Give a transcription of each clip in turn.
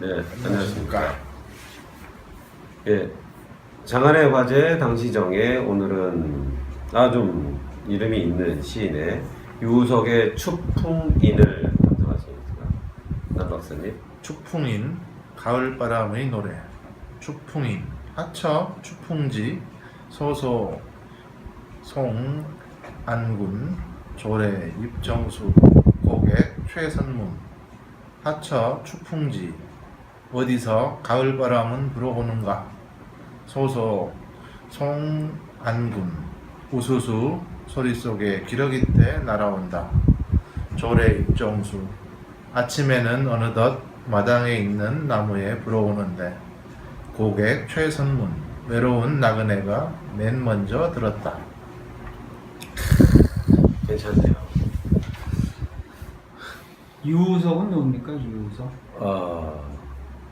네, 안녕하십니까. 예, 장안의 화제 당시정에 오늘은 아 좀 이름이 있는 시인의 유석의 추풍인을 감상하시겠습니다. 남 박사님. 추풍인 가을바람의 노래 추풍인 하처 추풍지 소소 송 안군 조례 입정수 고객 최선문 하처 추풍지 어디서 가을바람은 불어오는가 소소 송 안군 우수수 소리 속에 기러기 때 날아온다 조례 입정수 아침에는 어느덧 마당에 있는 나무에 불어오는데 고객 최선문 외로운 나그네가 맨 먼저 들었다. 괜찮네요. 유우석은 뭡니까 유우석? 어,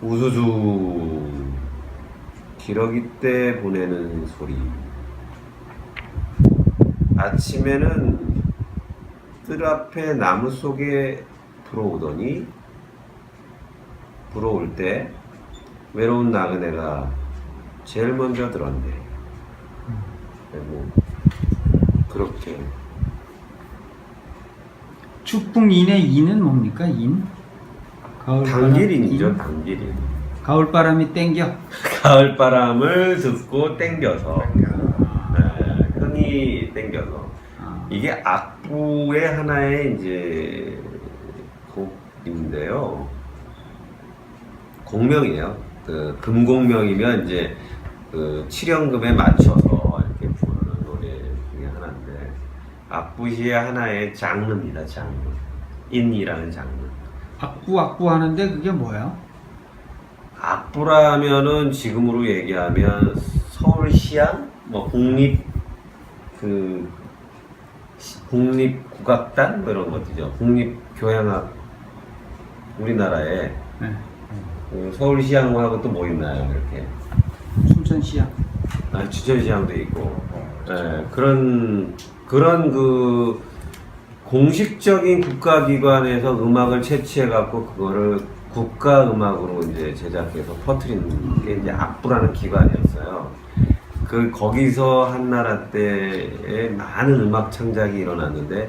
우수수 기러기 때 보내는 소리. 아침에는 뜰 앞에 나무 속에 불어오더니 불어올 때 외로운 나그네가 제일 먼저 들었네. 그리고 그렇게 추풍인의 인은 뭡니까 인? 가을바람 당길인이죠, 인? 당길인. 가을 바람이 땡겨. 가을 바람을 듣고 땡겨서 네, 흥이 땡겨서 아, 이게 악부의 하나의 이제 곡인데요. 공명이에요. 그 금공명이면 이제 그 칠연금에 맞춰서 이렇게 부르는 노래 중에 하나인데 악부시의 하나의 장르입니다. 장르. 인이라는 장르. 악부 악부 하는데 그게 뭐야? 악부라면은 지금으로 얘기하면 서울시향 뭐 국립 그 시- 국립 국악단 뭐 이런 것들이죠. 국립 교향악 우리나라에 네. 그 서울시향하고 또 뭐 있나요? 이렇게 춘천시야. 아, 주천시향도 있고 예, 그런 그런 그 공식적인 국가기관에서 음악을 채취해 갖고 그거를 국가 음악으로 이제 제작해서 퍼뜨리는 게 이제 악부라는 기관이었어요. 그 거기서 한나라 때에 많은 음악 창작이 일어났는데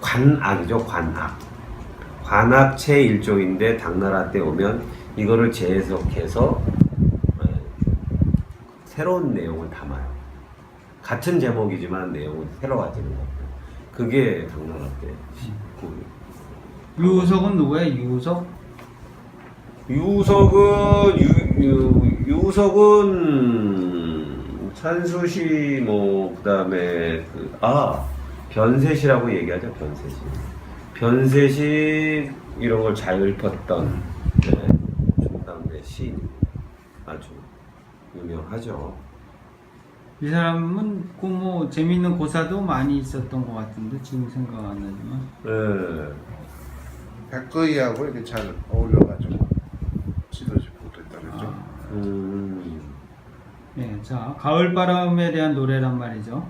관악이죠 관악. 관악체 일종인데 당나라 때 오면 이거를 재해석해서 예, 새로운 내용을 담아요. 같은 제목이지만 내용은 새로워지는 거고. 그게 당나라 때. 그 유우석은 누구야? 유우석? 유석은 유, 유, 유석은 찬수시 뭐 그다음에 그아 변세시라고 얘기하죠 변세시 변세시 이런 걸 잘 읊었던 네, 중당대 시인 아주 유명하죠. 이 사람은 그뭐 재밌는 고사도 많이 있었던 것 같은데 지금 생각 안 나지만 네. 백거이하고 이렇게 잘 어울려가지고 지도지 못했다 그랬죠. 아, 음, 네, 자 가을바람에 대한 노래란 말이죠.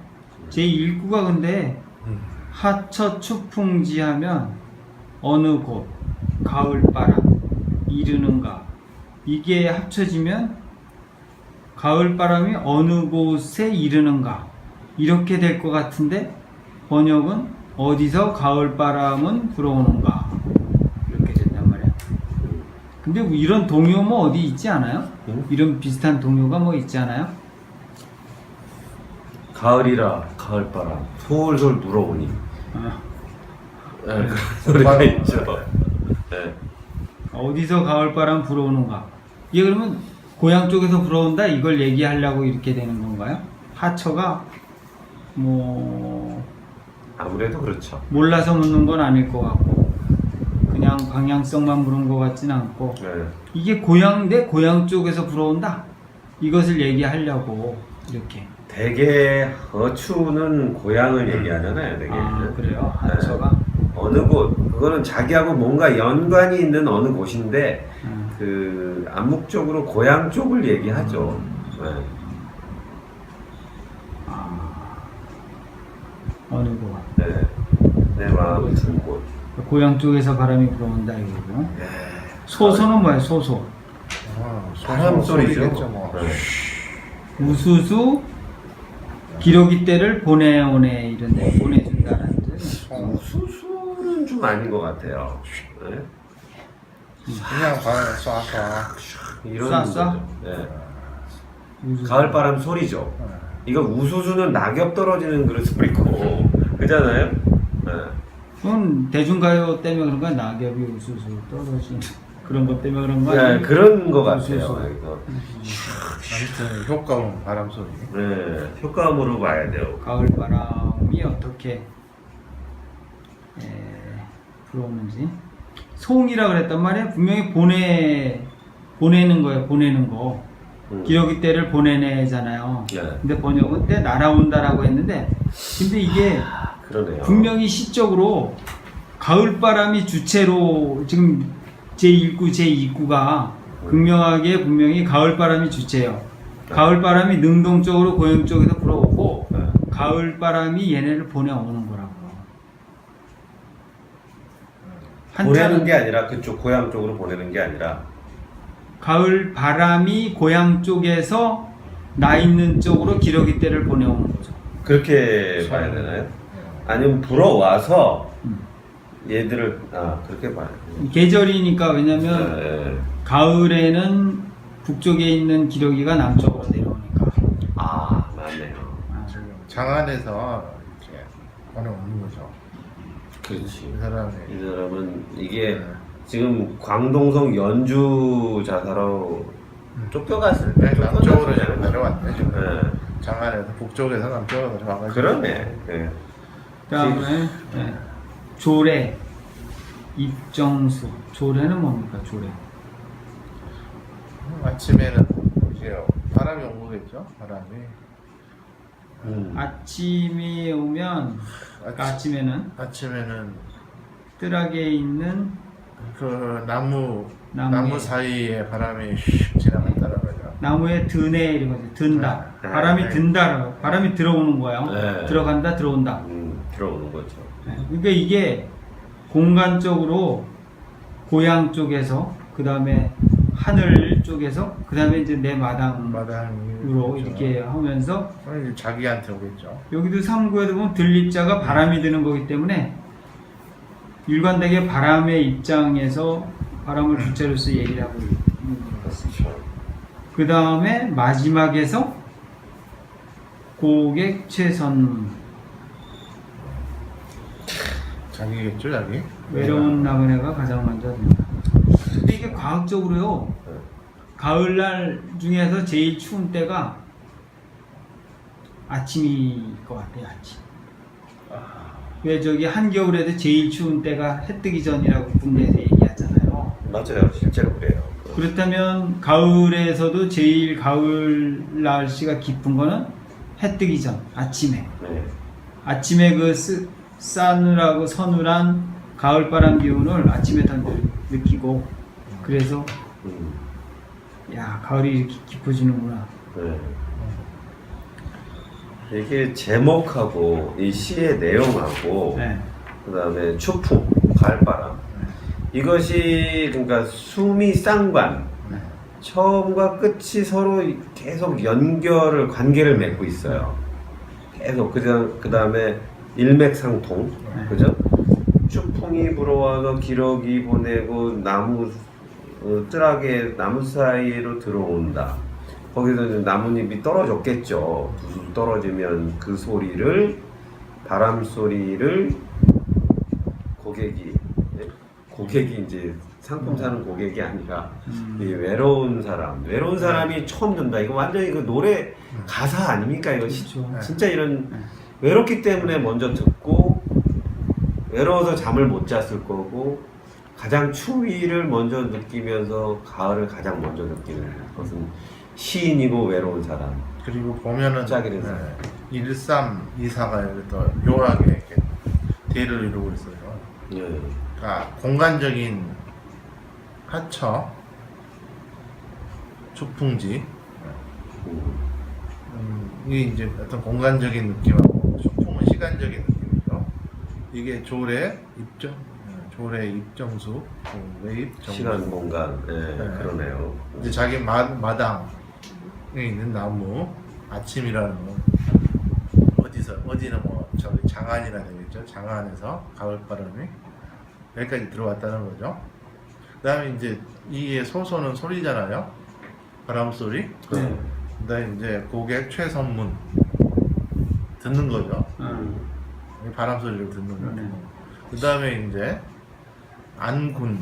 제 1구가 근데 음. 하처 추풍지 하면 어느 곳 가을바람 이르는가 이게 합쳐지면 가을바람이 어느 곳에 이르는가 이렇게 될 것 같은데 번역은 어디서 가을바람은 불어오는가 이렇게 된단 말이야. 근데 뭐 이런 동요 뭐 어디 있지 않아요? 응? 이런 비슷한 동요가 뭐 있지 않아요? 가을이라 가을바람 솔솔 불어오니 아, 네, 그런 노래가 있죠. 네. 어디서 가을바람 불어오는가? 이게 그러면 고향 쪽에서 불어온다 이걸 얘기하려고 이렇게 되는 건가요? 하처가 뭐 아무래도 그렇죠. 몰라서 묻는 건 아닐 것 같고 그냥 방향성만 부른 것 같지는 않고 네. 이게 고향 내 고향 쪽에서 불어온다 이것을 얘기하려고 이렇게 대개 허추는 고향을 얘기하잖아요. 대개. 아 그래요 네. 한서가 어느 곳 그거는 자기하고 뭔가 연관이 있는 어느 곳인데 음. 그 암묵적으로 고향 쪽을 얘기하죠. 네. 아, 어느 곳 네. 내 마음 준 곳. 고향 쪽에서 바람이 불어온다 이거고 네. 소소는 뭐예요 소소 아, 바람 소리죠. 뭐. 네. 우수수 기러기 때를 보내오네 이런 데 보내준다는 뜻 송. 우수수는 좀 아닌 것 같아요. 네. 그냥 바람 쏴쏴. 이런 쏴, 쏴? 네. 우수수. 가을 바람 소리죠. 이거 우수수는 낙엽 떨어지는 그런 소리고 그잖아요. 네. 그건 대중가요 때문에 그런 거야 낙엽이 우수수 떨어진 그런 것 때문에 그런 거 네, 아니에요? 그런 것 같아요. 이거. 아무튼 효과음 바람 소리. 네, 효과음으로 봐야 돼요. 가을 바람이 어떻게 에, 불어오는지 송이라 그랬단 말이에요. 분명히 보내 보내는 거예요. 보내는 거. 음. 기러기 때를 보내내잖아요. 네. 근데 번역은 때 날아온다라고 했는데 근데 이게 그러네요. 분명히 시적으로 가을 바람이 주체로 지금 제 1구 제 2구가 극명하게 분명히 가을 바람이 주체예요. 가을 바람이 능동 쪽으로 고영 쪽에서 불어오고 네. 가을 바람이 얘네를 보내오는 거라고. 보내는 게 아니라 그쪽 고향 쪽으로 보내는 게 아니라 가을 바람이 고향 쪽에서 나 있는 쪽으로 기러기 때를 보내오는 거죠. 그렇게 봐야 되나요? 아니면 불어와서 음. 얘들을 아 그렇게 봐야 돼요. 계절이니까 왜냐면 네. 가을에는 북쪽에 있는 기러기가 남쪽으로 내려오니까. 아 맞네요. 장안에서 이렇게 보내오는 거죠. 그렇지. 이 사람이. 이 사람은 이게 네. 지금 광동성 연주 자사로 쫓겨갔을 때 네, 남쪽으로. 지금 내려왔네 지금. 네. 장안에서 북쪽에서 남쪽으로 내려와가지고. 그러네. 네. 그다음에 네. 조례 입정수 조례는 뭡니까 조례 음, 아침에는 이제 바람이 온 거겠죠. 바람이. 음. 아침이 오면 아침- 아침에는 아침에는 뜰하게 있는 그 나무 나무에- 나무 사이에 바람이 휙 지나갔다는 거죠. 나무에 드네 이런 거지 든다 네. 바람이 네. 든다 바람이 들어오는 거예요 네. 들어간다 들어온다 음, 들어오는 거죠. 네. 그러니까 이게 공간적으로 고향 쪽에서 그 다음에 하늘 쪽에서 그 다음에 이제 내 마당으로 마당 으로 이렇게 하면서 자기한테 오겠죠. 여기도 3구에도 보면 들립자가 바람이 드는 거기 때문에 일관되게 바람의 입장에서 바람을 주체로서 얘기를 하고 있는 것 같습니다. 그 다음에 마지막에서 고객 최선 자기겠죠, 자기. 외로운 나그네가 가장 먼저 된다. 근데 이게 과학적으로요. 네. 가을날 중에서 제일 추운 때가 아침일 것 같아요. 아침. 왜 저기 한겨울에도 제일 추운 때가 해 뜨기 전이라고 군대에서 얘기하잖아요. 맞아요. 실제로 그래요. 그렇다면 가을에서도 제일 가을 날씨가 깊은 거는 해 뜨기 전 아침에 네. 아침에 그 쓰, 싸늘하고 서늘한 가을 바람 기운을 아침에 다 느- 느끼고 그래서 음, 야 가을이 이렇게 깊어지는구나 네. 이게 제목하고 이 시의 내용하고 네. 그다음에 추풍, 가을바람 이것이 그러니까 수미 쌍관 네. 처음과 끝이 서로 계속 연결을 관계를 맺고 있어요. 계속 그다음 그다음에 일맥상통 네. 그죠? 추풍이 불어와서 기러기 보내고 나무 어, 뜰하게 나무 사이로 들어온다. 거기서 이제 나뭇잎이 떨어졌겠죠. 부수 떨어지면 그 소리를 바람 소리를 고객이 예? 고객이 이제 상품 사는 고객이 아니라 음. 이 외로운 사람, 외로운 사람이 처음 듣는다. 이거 완전히 그 노래 가사 아닙니까? 이거 시- 그렇죠. 진짜 이런 네. 외롭기 때문에 먼저 듣고 외로워서 잠을 못 잤을 거고 가장 추위를 먼저 느끼면서 가을을 가장 먼저 느끼는 것은 시인이고 외로운 사람. 그리고 보면은 짝이 돼서. 네, 1324가 이렇게 또 묘하게 이렇게 대를 이루고 있어요. 예. 그러니까 공간적인 하처, 초풍지, 음. 음, 이게 이제 어떤 공간적인 느낌하고 소풍은 시간적인 느낌이죠. 이게 조례 입정, 어, 조례 입정수, 그 외입 정수. 시간 공간 예, 네. 그러네요. 이제 자기 마, 마당에 있는 나무 아침이라는 건 어디서 어디는 뭐 저기 장안이라 되겠죠. 장안에서 가을바람이 여기까지 들어왔다는 거죠. 그다음에 이제 이게 소소는 소리잖아요. 바람 소리. 네. 그다음에 이제 고객 최선문 듣는 거죠. 음. 이 바람 소리를 듣는 거. 네. 그 다음에 이제 안군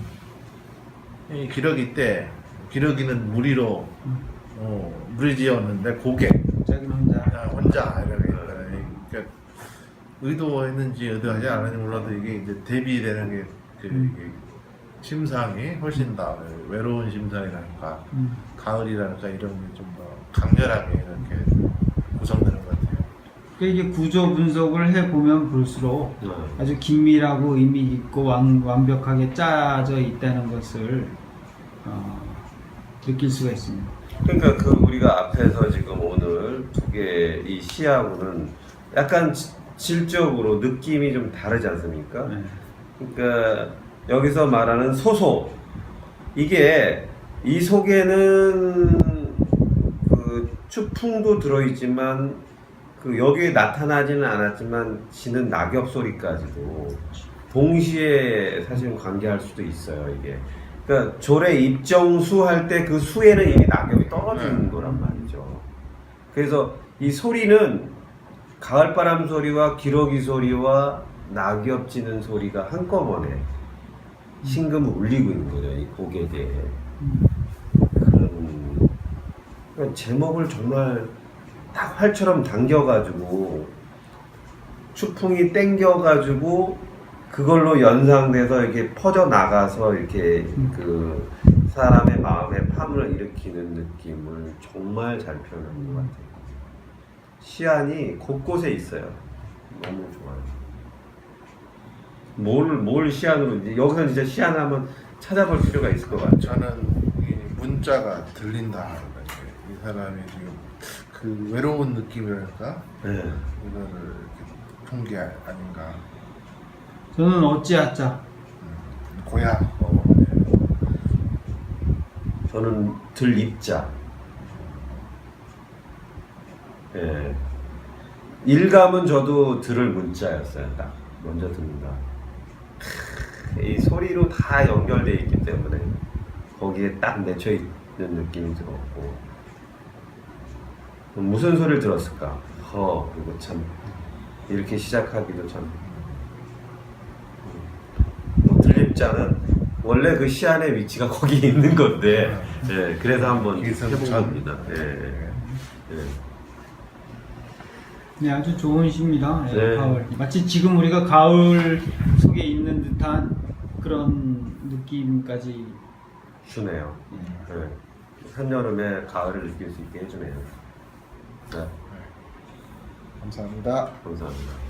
이 기러기 때 기러기는 무리로 어, 무리지었는데 고객 자기는 혼자 아, 혼자 이렇게 그러니까 의도했는지 의도하지 않았는지 몰라도 이게 이제 대비되는 게 그, 음. 이게 심상이 훨씬 더 외로운 심상이랄까 음. 가을이랄까 이런 게 좀 더 강렬하게 이렇게 구성되는 것 같아요. 그러니까 이게 구조 분석을 해 보면 볼수록 네. 아주 긴밀하고 의미 있고 완, 완벽하게 짜져 있다는 것을 어, 느낄 수가 있습니다. 그러니까 그 우리가 앞에서 지금 오늘 두개이 시하고는 약간 지- 질적으로 느낌이 좀 다르지 않습니까? 네. 그러니까 여기서 말하는 소소 이게 이 속에는 그 추풍도 들어있지만 그 여기에 나타나지는 않았지만 지는 낙엽 소리까지도 동시에 사실 관계할 수도 있어요 이게. 그러니까 조례 입정수 할 때 그 수에는 이미 낙엽이 떨어지는 네. 거란 말이죠. 그래서 이 소리는 가을바람 소리와 기러기 소리와 낙엽 지는 소리가 한꺼번에 신금을 울리고 있는 거죠 이 곡에 대해. 그런 그러니까 제목을 정말 딱 활처럼 당겨가지고 추풍이 땡겨가지고 그걸로 연상돼서 이렇게 퍼져 나가서 이렇게 음. 그 사람의 마음에 파문을 일으키는 느낌을 정말 잘 표현한 것 같아요. 시안이 곳곳에 있어요. 너무 좋아요. 뭘, 뭘 시안으로, 여기서 진짜 시안 한번 찾아볼 필요가 있을 것 같죠. 저는 이 문자가 들린다. 이 사람이 지금 그 외로운 느낌이랄까 네. 이거를 이렇게 푼게 아닌가. 저는 어찌하자 음, 고향. 어, 저는 들 입자. 예. 일감은 저도 들을 문자였어요. 딱 먼저 듣는다. 크, 이 소리로 다 연결돼 있기 때문에 거기에 딱 맺혀 있는 느낌이 들었고 무슨 소리를 들었을까? 허 이거 참 이렇게 시작하기도 참뭐 들립자는 원래 그 시안의 위치가 거기 있는 건데 예, 그래서 한번 해본 전. 겁니다. 예, 네. 예. 네, 아주 좋은 시입니다. 예, 네. 가을. 마치 지금 우리가 가을 속에 있는 듯한 그런 느낌까지 주네요. 예. 한여름에 가을을 느낄 수 있게 해주네요. 네, 감사합니다. 감사합니다.